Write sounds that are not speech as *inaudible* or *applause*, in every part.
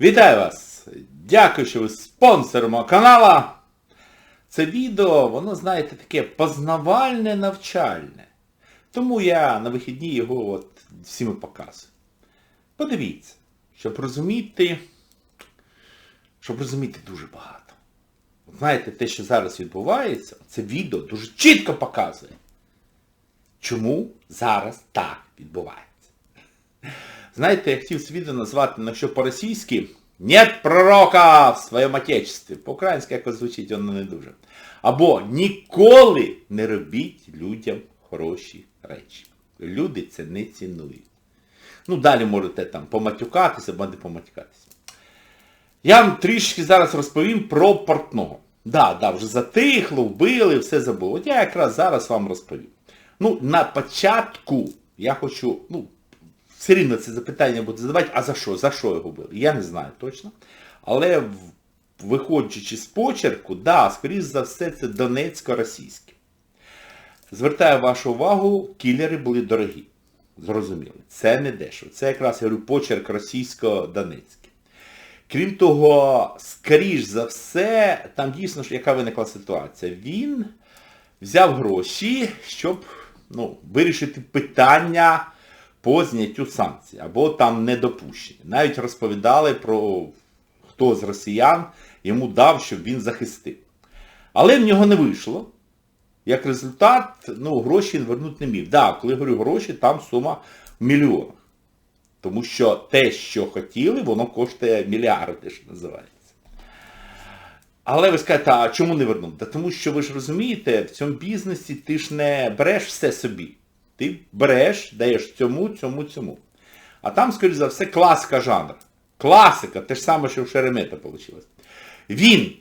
Вітаю вас! Дякую, що ви спонсор мого канала. Це відео, воно, знаєте, таке познавальне, навчальне. Тому я на вихідні його от всім показую. Подивіться, щоб розуміти, щоб розуміти дуже багато. Знаєте, те, що зараз відбувається, це відео дуже чітко показує, чому зараз так відбувається. Знаєте, я хотів відео назвати, на що по-російськи «Нет пророка в своєму отечестві». По-українськи якось звучить воно не дуже. Або ніколи не робіть людям хороші речі. Люди це не цінують. Ну, далі можете там поматюкатися, або не поматюкатися. Я вам трішки зараз розповім про портного. Да, да, вже затихло, вбили, все забуло. От я якраз зараз вам розповім. Ну, на початку я хочу, ну, все рівно це запитання буде задавати, а за що? За що його били? Я не знаю точно. Але виходячи з почерку, да, скоріш за все, це донецько-російське. Звертаю вашу увагу, кілери були дорогі. Зрозуміли. Це не дешево. Це якраз я говорю почерк російсько-донецький. Крім того, скоріш за все, там дійсно ж яка виникла ситуація. Він взяв гроші, щоб ну, вирішити питання по зняттю санкцій, або там недопущення. Навіть розповідали про хто з росіян йому дав, щоб він захистив. Але в нього не вийшло. Як результат, ну, гроші він вернути не міг. Так, да, коли говорю гроші, там сума в мільйонах. Тому що те, що хотіли, воно коштує мільярди, що називається. Але ви скажете, а чому не вернув? Та тому що ви ж розумієте, в цьому бізнесі ти ж не береш все собі. Ти береш, даєш цьому, цьому, цьому. А там, скоріш за все, класика жанру. Класика, те ж саме, що в Шеремета вийшло. Він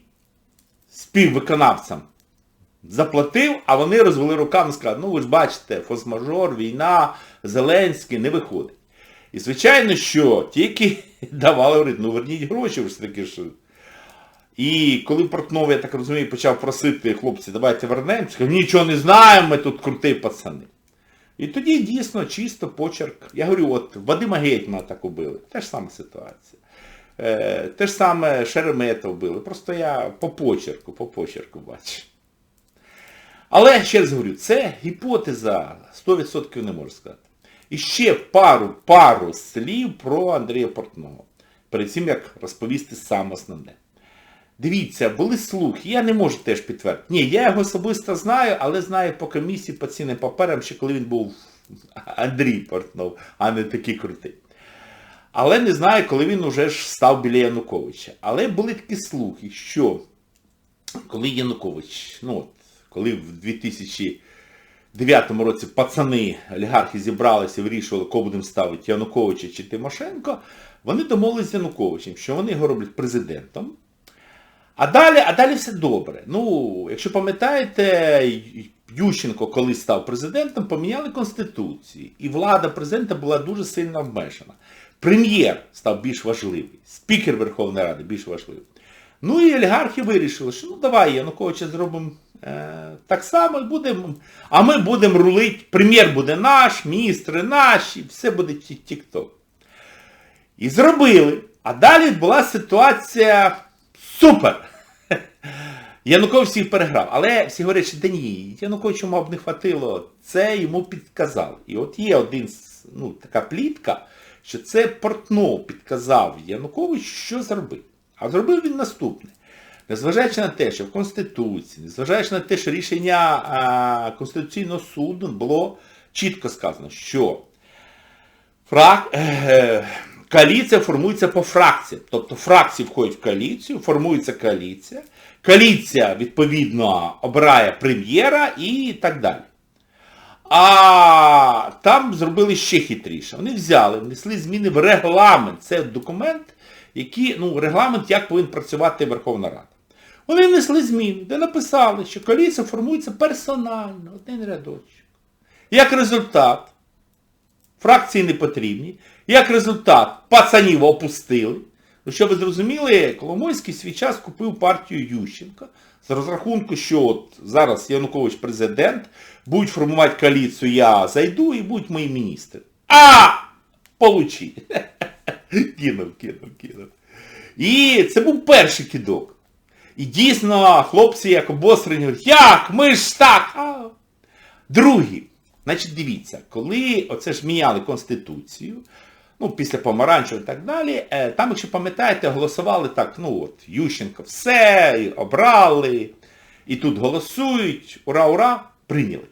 співвиконавцям заплатив, а вони розвели руками і сказали, ну ви ж бачите, фосмажор, війна, Зеленський, не виходить. І звичайно, що тільки *laughs* давали, говорить, ну верніть гроші, ви ж таки що. І коли Портнов, я так розумію, почав просити хлопці, давайте вернемо, сказав, нічого не знаємо, ми тут круті пацани. І тоді дійсно чисто почерк. Я говорю, от Вадима Гетьмана так убили. Те ж сама ситуація. Е, те ж саме Шеремета вбили. Просто я по почерку, по почерку бачу. Але, ще раз говорю, це гіпотеза 100% не можу сказати. І ще пару, пару слів про Андрія Портного. Перед цим, як розповісти саме основне. Дивіться, були слухи, я не можу теж підтвердити. Ні, я його особисто знаю, але знаю по комісії, по цінним паперам, ще коли він був *laughs* Андрій Портнов, а не такий крутий. Але не знаю, коли він уже ж став біля Януковича. Але були такі слухи, що коли Янукович, ну от, коли в 2009 році пацани, олігархи зібралися і вирішували, кого будемо ставити Януковича чи Тимошенко, вони домовилися з Януковичем, що вони його роблять президентом. А далі, а далі все добре. Ну, якщо пам'ятаєте, Ющенко, коли став президентом, поміняли Конституцію. І влада президента була дуже сильно обмежена. Прем'єр став більш важливий, спікер Верховної Ради більш важливий. Ну і олігархи вирішили, що ну давай Януковича зробимо е, так само будемо. А ми будемо рулити, прем'єр буде наш, міністри наші, все буде тік-ток. І зробили. А далі була ситуація супер. Янукович всіх переграв. Але всі говорять, що да ні, Януковичу, мав не хватило, це йому підказали. І от є один, ну, така плітка, що це Портнов підказав Януковичу, що зробити. А зробив він наступне. Незважаючи на те, що в Конституції, незважаючи на те, що рішення а, Конституційного суду було чітко сказано, що фрак... е, коаліція формується по фракціям. Тобто фракції входять в коаліцію, формується коаліція, коаліція, відповідно, обирає прем'єра і так далі. А там зробили ще хитріше. Вони взяли, внесли зміни в регламент. Це документ, який, ну, регламент, як повинна працювати Верховна Рада. Вони внесли зміни, де написали, що коаліція формується персонально, один рядочок. Як результат, фракції не потрібні, як результат, пацанів опустили. Ну, щоб ви зрозуміли, Коломойський свій час купив партію Ющенка з розрахунку, що от зараз Янукович президент, будуть формувати коаліцію, я зайду і будуть мої міністри. А! Получи! *laughs* кинув, кинув, кинув. І це був перший кидок. І дійсно хлопці як обосрані говорять, як? Ми ж так! А. Другий. Значить, дивіться, коли оце ж міняли Конституцію, ну, після помаранчевого і так далі, е, там, якщо пам'ятаєте, голосували так, ну от, Ющенко все, і обрали, і тут голосують, ура, ура, прийняли.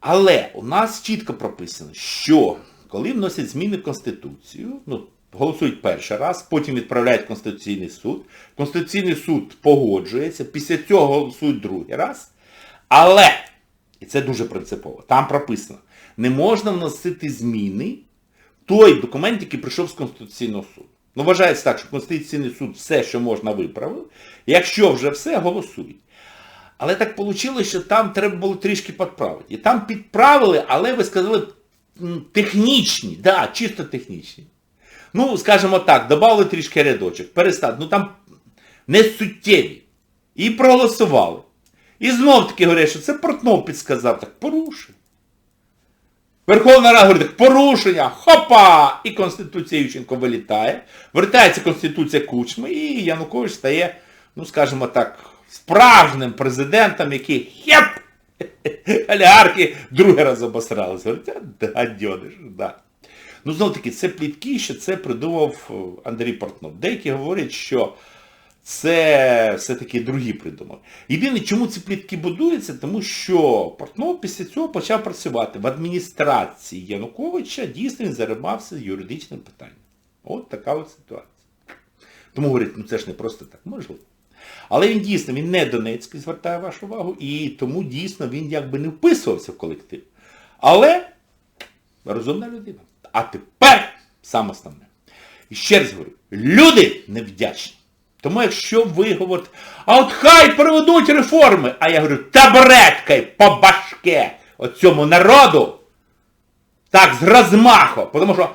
Але у нас чітко прописано, що коли вносять зміни в Конституцію, ну, голосують перший раз, потім відправляють в Конституційний суд, Конституційний суд погоджується, після цього голосують другий раз, але, і це дуже принципово, там прописано, не можна вносити зміни той документ, який прийшов з Конституційного суду. Ну, вважається так, що Конституційний суд все, що можна, виправив. Якщо вже все, голосують. Але так вийшло, що там треба було трішки підправити. І там підправили, але ви сказали технічні, да, чисто технічні. Ну, скажімо так, додали трішки рядочок, перестали. Ну там не суттєві. І проголосували. І знов таки говорять, що це Портнов підсказав, так порушуй. Верховна Рада говорить, так порушення, хопа! І Конституція Ющенко вилітає. Вертається Конституція Кучми, і Янукович стає, ну скажімо так, справжнім президентом, який хеп! Олігархи другий раз обосрались. Говорять, да, гадьониш, да. Ну, знов таки, це плітки, що це придумав е, Андрій Портнов. Деякі говорять, що це все-таки другі придумали. Єдине, чому ці плітки будуються, тому що Портнов після цього почав працювати в адміністрації Януковича, дійсно він заримався юридичним питанням. От така от ситуація. Тому говорять, ну це ж не просто так, можливо. Але він дійсно, він не Донецький, звертає вашу увагу, і тому дійсно він якби не вписувався в колектив. Але розумна людина. А тепер саме основне. І ще раз говорю, люди невдячні. Тому якщо ви говорите, а от хай проведуть реформи, а я говорю, табуреткой по башке оцьому народу, так, з розмаху, тому що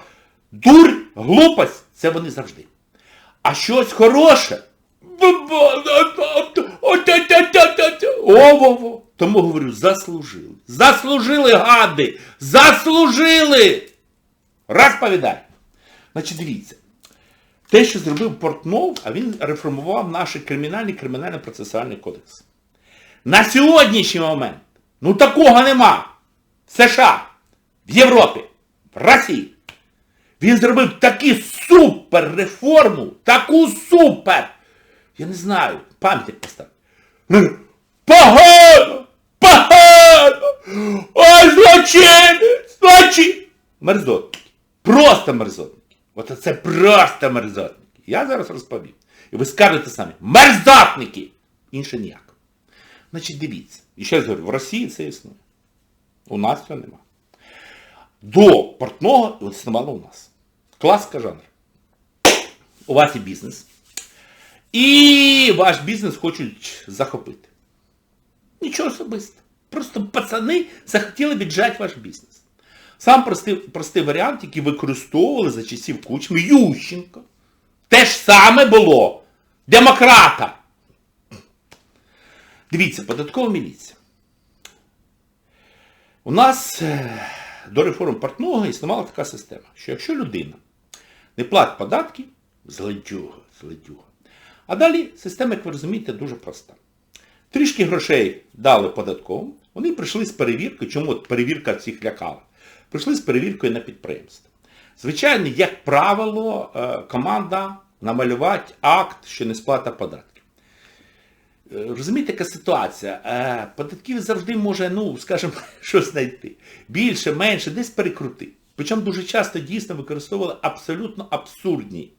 дурь, глупость, це вони завжди. А щось хороше, О-во-во. Тому говорю, заслужили. Заслужили, гади! Заслужили! Розповідай. Значить, дивіться. Те, що зробив Портнов, а він реформував наш кримінальний кримінально-процесуальний кодекс. На сьогоднішній момент, ну такого нема. В США, в Європі, в Росії. Він зробив таку супер реформу, таку супер. Я не знаю, пам'ятник поставив. Погано! Погано! Ой, злочинець! Злочин! Мерзотники. Просто мерзотники. От це просто мерзотники. Я зараз розповім. І ви скажете самі, мерзотники! Інше ніяк. Значить, дивіться. І ще раз говорю, в Росії це існує. У нас цього нема. До портного існувало у нас. Класика жанр. У вас є бізнес. І ваш бізнес хочуть захопити. Нічого особистого. Просто пацани захотіли віджати ваш бізнес. Сам простий, простий варіант, який використовували за часів Кучми Ющенко. Те ж саме було. Демократа. Дивіться, податкова міліція. У нас е, до реформ портного існувала така система, що якщо людина не платить податки, злодюга, злодюга. А далі система, як ви розумієте, дуже проста. Трішки грошей дали податковим, вони прийшли з перевіркою, чому от перевірка всіх лякала. Прийшли з перевіркою на підприємство. Звичайно, як правило, е, команда намалювати акт, що не сплата податків. Е, Розумієте, яка ситуація? Е, Податків завжди може, ну, скажімо, *laughs* щось знайти. Більше, менше, десь перекрути. Причому дуже часто дійсно використовували абсолютно абсурдні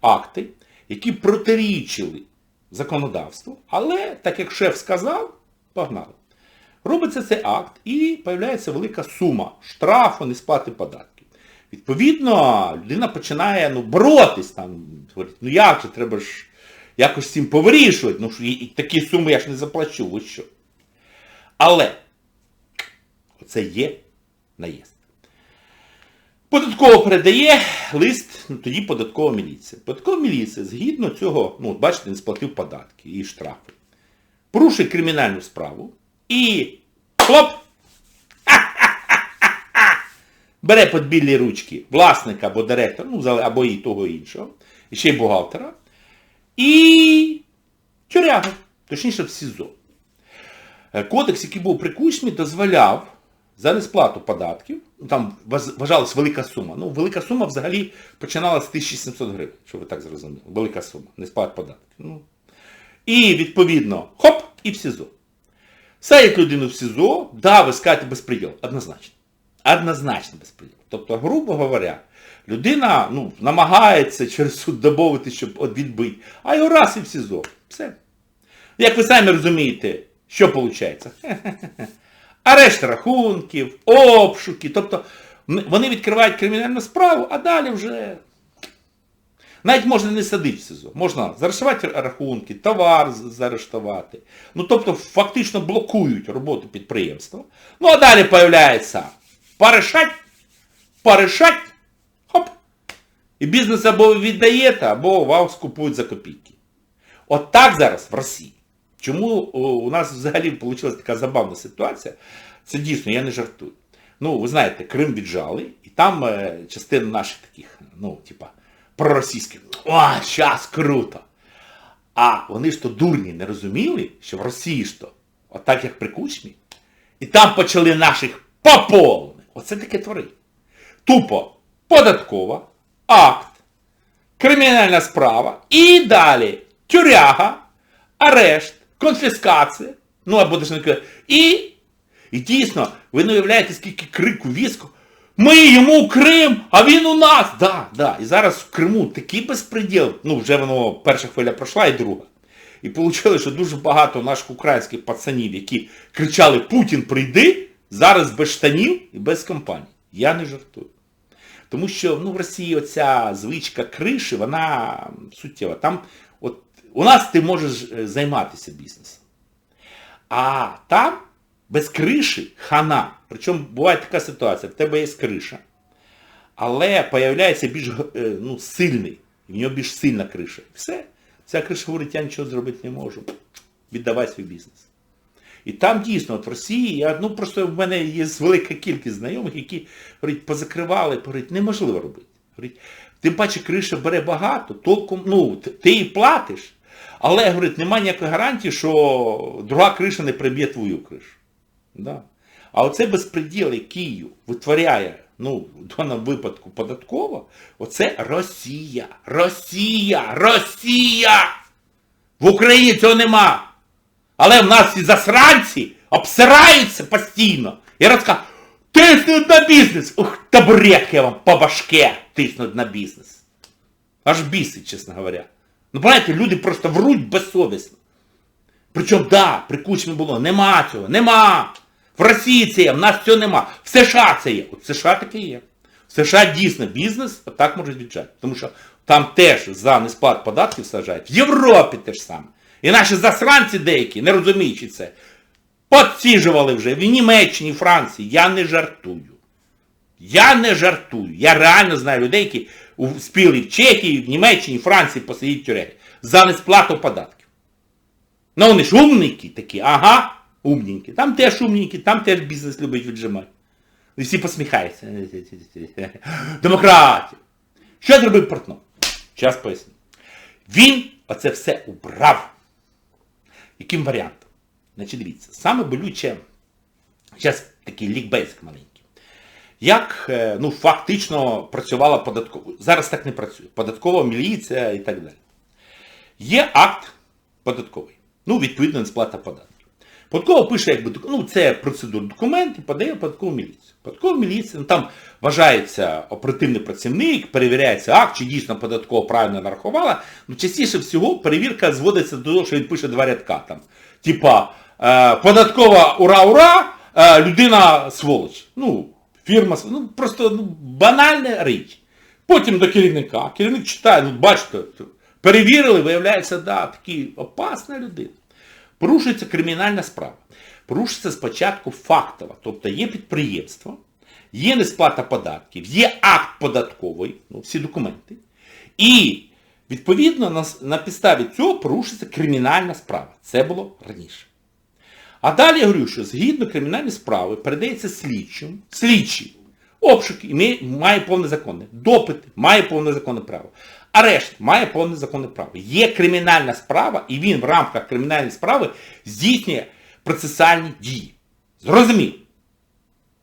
акти, які протирічили законодавству, але, так як шеф сказав, погнали. Робиться цей акт і з'являється велика сума штрафу, несплати податків. Відповідно, людина починає ну, боротись там, говорить, ну як же, треба ж якось з цим повирішувати, ну і, такі суми я ж не заплачу, ви що. Але оце є наїзд. Податково передає лист, ну тоді податкова міліція. Податкова міліція, згідно цього, ну, бачите, не сплатив податки і штрафи. Порушує кримінальну справу і хлоп! *laughs* Бере під білі ручки власника або директора, ну, або і того іншого, і ще й бухгалтера, і тюряги, точніше в СІЗО. Е, Кодекс, який був при Кучмі, дозволяв за несплату податків, ну, там важ- вважалась велика сума. Ну, велика сума взагалі починалася з 1700 гривень, щоб ви так зрозуміли. Велика сума, несплат податків. Ну, і відповідно, хоп, і в СІЗО. Садять людину в СІЗО, да, ви скажете безпреділ. Однозначно. Однозначно безпреділ. Тобто, грубо говоря, людина ну, намагається через суд домовити, щоб відбити, а його раз і в СІЗО. Все. Як ви самі розумієте, що виходить? *laughs* Арешт рахунків, обшуки. Тобто вони відкривають кримінальну справу, а далі вже навіть можна не садити в СИЗО. Можна заарештувати рахунки, товар заарештувати. Ну, тобто, фактично блокують роботу підприємства. Ну, а далі появляється порішать, порішать, хоп. І бізнес або віддаєте, або вас купують за копійки. От так зараз в Росії. Чому у нас взагалі вийшла така забавна ситуація? Це дійсно, я не жартую. Ну, ви знаєте, Крим віджали, і там е, частина наших таких, ну, типа, проросійських. О, щас круто! А вони ж то дурні не розуміли, що в Росії ж то, отак як при Кучмі, і там почали наших по повне. Оце таке творить. Тупо податкова, акт, кримінальна справа і далі тюряга, арешт, конфіскація, ну або даже не і, і дійсно, ви не уявляєте, скільки крику, віску. Ми йому Крим, а він у нас. Да, да. І зараз в Криму такий безпреділ. Ну, вже воно перша хвиля пройшла і друга. І вийшло, що дуже багато наших українських пацанів, які кричали Путін прийди, зараз без штанів і без компаній. Я не жартую. Тому що ну, в Росії оця звичка криші, вона суттєва. Там, от, у нас ти можеш е, займатися бізнесом. А там без криші хана. Причому буває така ситуація, в тебе є криша, але появляється більш е, ну, сильний, в нього більш сильна криша. Все. Ця криша говорить, я нічого зробити не можу. Віддавай свій бізнес. І там дійсно, от в Росії, я, ну просто в мене є велика кількість знайомих, які говорять, позакривали, говорять, неможливо робити. Говорять, тим паче криша бере багато, толком, ну, ти її платиш, але, говорить, немає ніякої гарантії, що друга криша не приб'є твою кришу. Да. А оце безпреділ, який витворяє, ну, в даному випадку податково, оце Росія. Росія! Росія! В Україні цього нема. Але в нас ці засранці обсираються постійно. І розказують, тиснуть на бізнес. Ух, табуретки вам по башке тиснуть на бізнес. Аж бісить, чесно говоря. Ну, знаєте, люди просто вруть безсовісно. Причому, да, при Кучмі було, нема цього, нема. В Росії це є, в нас цього нема. В США це є. От в США таке є. В США дійсно бізнес так може віджати. Тому що там теж за несплат податків сажають. В Європі теж саме. І наші засранці деякі, не розуміючи це, подсіжували вже в Німеччині, Франції. Я не жартую. Я не жартую. Я реально знаю людей, які спіли в Чехії, в Німеччині, Франції посидіть в за несплату податків. Ну вони ж умненькі такі, ага, умненькі. Там теж умненькі, там теж бізнес любить віджимати. І всі посміхаються. *laughs* Демократія. Що зробив Портнов? Зараз поясню. Він оце все убрав. Яким варіантом? Значить, дивіться, саме болюче, зараз такий лікбейск маленький. Як е, ну, фактично працювала податкова. Зараз так не працює. Податкова міліція і так далі. Є акт податковий. Ну, відповідно, несплата податків. Податкова пише, якби, ну, це процедура документ і подає податкову міліцію. Податкова міліція, ну, там вважається оперативний працівник, перевіряється акт, чи дійсно податкова правильно нарахувала. Ну, частіше всього перевірка зводиться до того, що він пише два рядка там. Типа, е, податкова ура-ура, е, людина сволоч. Ну, фірма, ну, просто ну, банальна річ. Потім до керівника. Керівник читає, ну бачите, перевірили, виявляється, да, такий опасна людина. Порушується кримінальна справа. Порушується спочатку фактова. Тобто є підприємство, є несплата податків, є акт податковий, ну, всі документи. І відповідно на, на підставі цього порушується кримінальна справа. Це було раніше. А далі я говорю, що згідно кримінальної справи передається слідчим, слідчий, обшук має- повне законне, допити, має повне законне право. Арешт має повне законне право. Є кримінальна справа, і він в рамках кримінальної справи здійснює процесуальні дії. Зрозумів?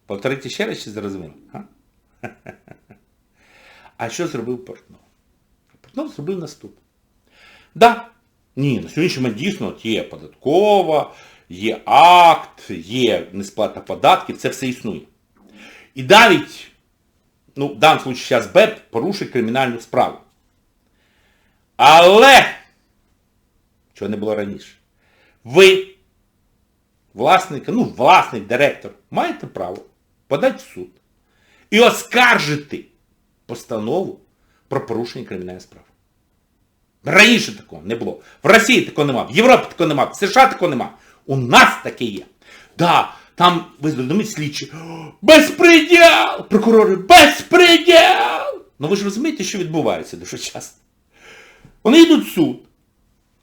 Повторити ще раз, чи зрозумів? *laughs* А? що зробив Портнов? Портнов зробив наступне. Да, ні, на сьогоднішній момент дійсно от є податкова, є акт, є несплата податків, це все існує. І навіть, ну, в даному випадку зараз БЕП порушить кримінальну справу. Але, чого не було раніше, ви, власник, ну, власник, директор, маєте право подати в суд і оскаржити постанову про порушення кримінальної справи. Раніше такого не було. В Росії такого нема, в Європі такого нема, в США такого нема. У нас таке є. Да, там, ви зрозумієте, слідчі. «О, Безпреділ! Прокурори, безпреділ! Ну ви ж розумієте, що відбувається дуже часто. Вони йдуть в суд.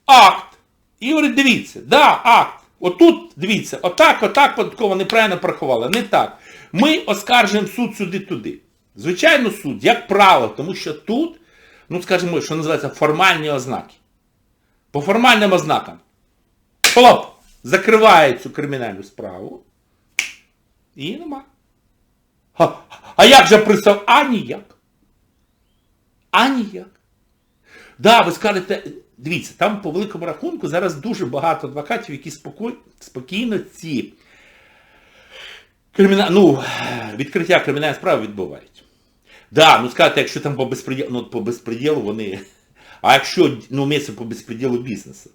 Акт. І говорять, дивіться, да, акт. Отут, дивіться, отак, отак податково неправильно порахували. Не так. Ми оскаржуємо суд сюди-туди. Звичайно, суд, як правило, тому що тут, ну скажімо, що називається формальні ознаки. По формальним ознакам. Хлоп! Закриває цю кримінальну справу. І нема. А, а як же пристав? А ніяк. А ніяк. Да, ви скажете, дивіться, там по великому рахунку зараз дуже багато адвокатів, які спокій, спокійно ці криміна... ну, відкриття кримінальної справи відбувають. Да, ну скажете, якщо там по безпреділу, ну по безпреділу вони. А якщо ну, місце по безпреділу бізнесу?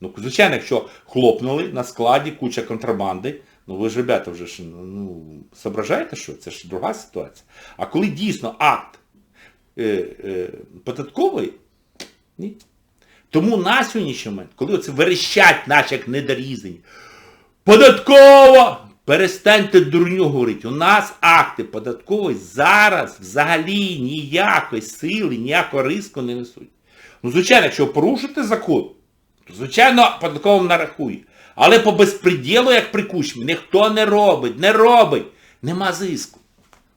Ну, звичайно, якщо хлопнули на складі куча контрабанди, ну ви ж, ребята, вже ж ну, соображаєте, що це ж друга ситуація. А коли дійсно акт е, е, податковий, ні. Тому на сьогоднішній момент, коли оце верещать наші як недорізані, податково! Перестаньте дурню говорити. У нас акти податкової зараз взагалі ніякої сили, ніякого риску не несуть. Ну, звичайно, якщо порушите закон, то, звичайно, податковим нарахує. Але по безпреділу, як при Кучмі, ніхто не робить, не робить. Нема зиску.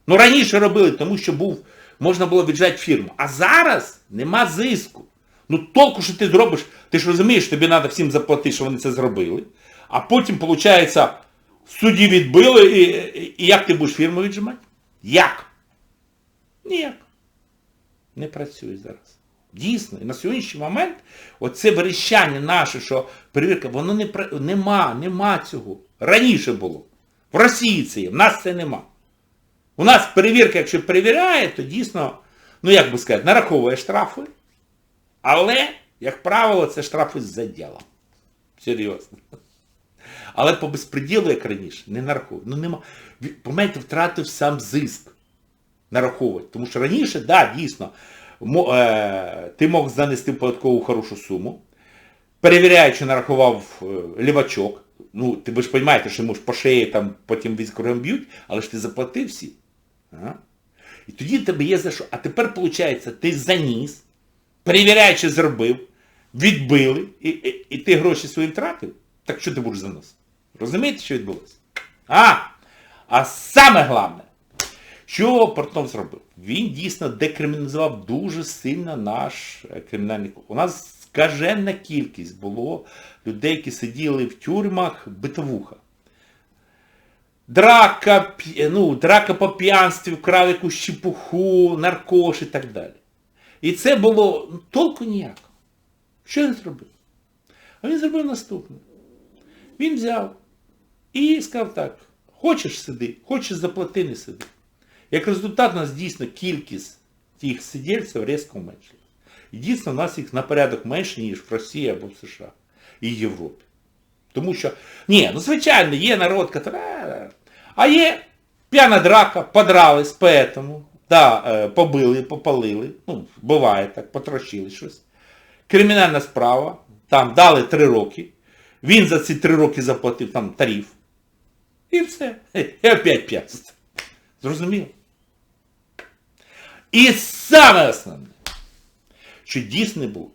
Ну раніше робили, тому що був, можна було віджати фірму. А зараз нема зиску. Ну толку, що ти зробиш, ти ж розумієш, тобі треба всім заплатити, що вони це зробили. А потім, виходить, судді відбили, і, і, як ти будеш фірму віджимати? Як? Ніяк. Не працює зараз. Дійсно, і на сьогоднішній момент оце верещання наше, що перевірка, воно не нема, нема цього. Раніше було. В Росії це є, в нас це нема. У нас перевірка, якщо перевіряє, то дійсно, ну як би сказати, нараховує штрафи. Але, як правило, це штрафи за ділом. Серйозно. Але по безпреділу, як раніше, не нараховує. Ну нема. Помните, втратив сам зиск нараховувати. Тому що раніше, так, да, дійсно, е, ти мог занести в податкову хорошу суму, перевіряючи, нарахував е, лівачок. Ну, ти ви ж розумієте, що йому ж по шиї там потім військовим б'ють, але ж ти заплатив всі. А? І тоді в тебе є за що. А тепер, виходить, ти заніс, перевіряючи, зробив, відбили, і, і, і ти гроші свої втратив. Так що ти будеш заносити? Розумієте, що відбулося? А! А саме головне, що Портнов зробив? Він дійсно декриміналізував дуже сильно наш е, кримінальний кодекс. У нас скаженна кількість було людей, які сиділи в тюрмах битовуха. Драка, ну, драка по п'янстві, вкрав якусь чепуху, наркош і так далі. І це було толку ніякого. Що він зробив? А він зробив наступне. Він взяв і сказав так, хочеш сиди, хочеш заплати, не сиди. Як результат у нас дійсно кількість тих сидільців різко зменшилась. І дійсно у нас їх на порядок менше, ніж в Росії або в США і Європі. Тому що, ні, ну звичайно, є народ, який, «Е, а є п'яна драка, подрались поэтому, да, е, побили, попалили, ну, буває так, потрощили щось. Кримінальна справа, там дали три роки, він за ці три роки заплатив там тариф. І все. І опять п'ятство. Зрозуміло? І саме основне, що дійсно було.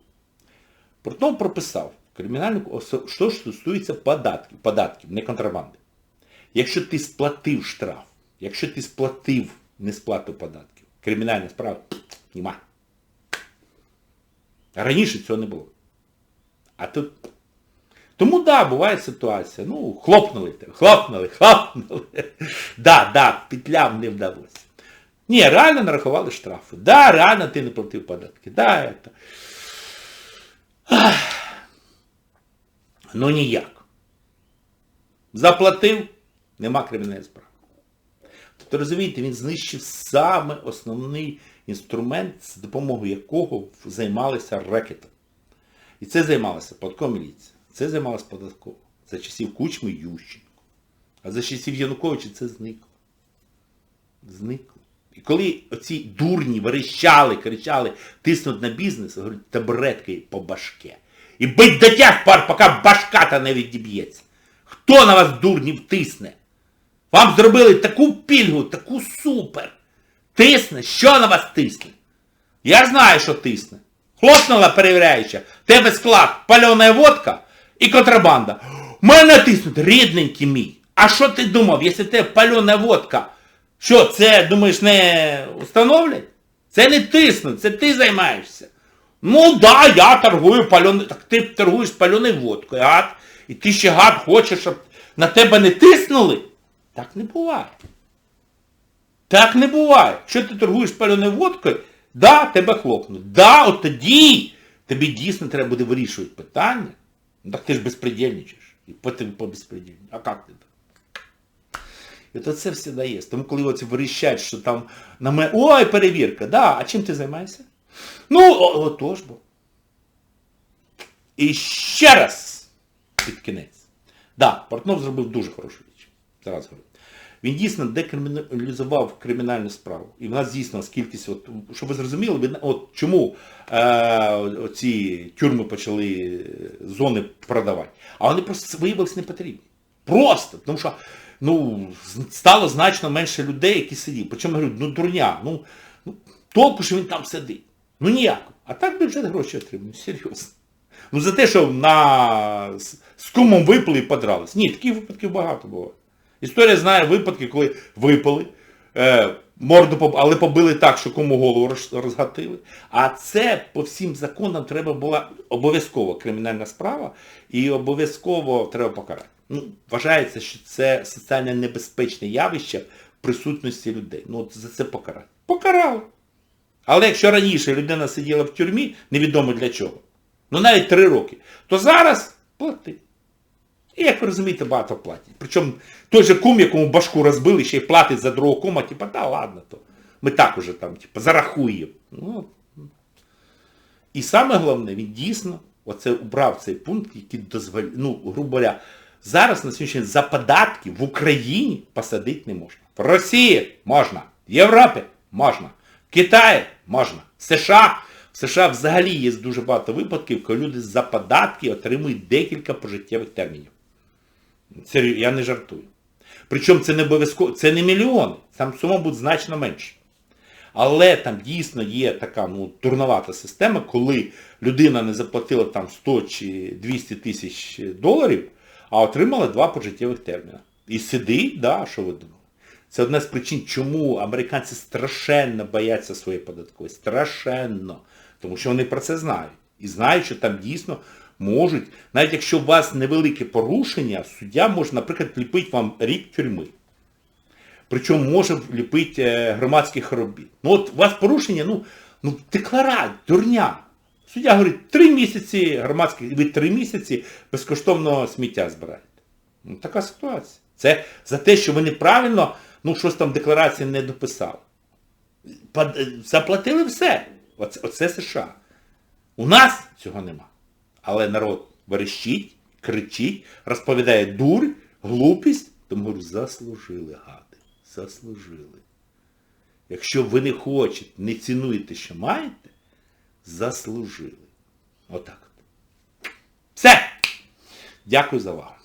Потім прописав кримінальну, що ж стосується податків, податків, не контрабанди. Якщо ти сплатив штраф, якщо ти сплатив несплату податків, кримінальна справа нема. Раніше цього не було. А тут. Тому да, буває ситуація. Ну, хлопнули хлопнули, хлопнули. Да, да, петлям не вдалося. Ні, реально нарахували штрафи. Да, реально ти не платив податки. Да, это. Ну ніяк. Заплатив, нема кримінальної справи. Тобто, розумієте, він знищив саме основний інструмент, з допомогою якого займалися рекетом. І це займалася податкова міліція. Це займалася податкова. За часів Кучми Ющенко. А за часів Януковича це зникло. Зникло. І коли оці дурні верещали, кричали, тиснуть на бізнес, говорять, табуреткою по башке. І бить до тях пар, поки башка та не відіб'ється. Хто на вас дурнів тисне? Вам зробили таку пільгу, таку супер. Тисне? Що на вас тисне? Я знаю, що тисне. Хлопнула перевіряюча. Тебе склад, пальона водка і контрабанда. Мене тиснуть, рідненький мій. А що ти думав, якщо тебе пальона водка, що це, думаєш, не установлять? Це не тиснуть, це ти займаєшся. Ну да, я торгую пальоною. Так ти торгуєш пальоною водкою, гад. І ти ще гад хочеш, щоб на тебе не тиснули? Так не буває. Так не буває. Якщо ти торгуєш пальоною водкою, да, тебе хлопнуть. Да, от тоді тобі дійсно треба буде вирішувати питання. Ну так ти ж безпредельничаєш. І потім по безпредельню. А як ти так? І то це все дає. Тому коли оці вирішать, що там на мене, ой, перевірка, да, а чим ти займаєшся? Ну, отож бо. І ще раз під кінець. Да, Портнов зробив дуже хорошу річ. Зараз. Він дійсно декриміналізував кримінальну справу. І в нас дійсно кількість, от, щоб ви зрозуміли, ви- от чому е, оці тюрми почали е, зони продавати. А вони просто виявилися не потрібні. Просто. Тому що ну, стало значно менше людей, які сиділи. Причому я ну дурня, ну, ну толку, що він там сидить. Ну ніяко. А так бюджет гроші отримує, серйозно. Ну за те, що на... з кумом випили і подрались. Ні, таких випадків багато було. Історія знає випадки, коли випили, е, морду поб... але побили так, що кому голову роз- розгатили. А це по всім законам треба була обов'язково кримінальна справа і обов'язково треба покарати. Ну, вважається, що це соціально небезпечне явище в присутності людей. Ну от за це покарати. Покарали. Але якщо раніше людина сиділа в тюрмі, невідомо для чого, ну навіть три роки, то зараз плати. І як ви розумієте, багато платять. Причому той же кум, якому башку розбили, ще й платить за другого кума, типа, та ладно, то ми так уже там, типа, зарахуємо. Ну, і саме головне, він дійсно оце убрав цей пункт, який дозволяє, ну, грубо говоря, зараз на сьогоднішній день за податки в Україні посадити не можна. В Росії можна, в Європі можна, в Китаї можна, в США. В США взагалі є дуже багато випадків, коли люди за податки отримують декілька пожиттєвих термінів. Серйозно, я не жартую. Причому це не обов'язково, це не мільйони, там сума буде значно менше. Але там дійсно є така ну, турновата система, коли людина не заплатила там 100 чи 200 тисяч доларів, а отримала два пожиттєвих терміна. І сидить, да, що ви думали? Це одна з причин, чому американці страшенно бояться своєї податкової. Страшенно. Тому що вони про це знають. І знають, що там дійсно можуть, навіть якщо у вас невелике порушення, суддя може, наприклад, ліпити вам рік тюрми. Причому може вліпити е, громадських робіт. Ну от у вас порушення, ну, ну декларат, дурня. Суддя говорить, три місяці громадських, ви три місяці безкоштовно сміття збираєте. Ну, така ситуація. Це за те, що ви неправильно, ну щось там декларації не дописали. Е, Заплатили все. Оце, оце США. У нас цього нема. Але народ верещить, кричить, розповідає дурь, глупість, тому заслужили гади. Заслужили. Якщо ви не хочете, не цінуєте, що маєте, заслужили. Отак. от. Все. Дякую за увагу.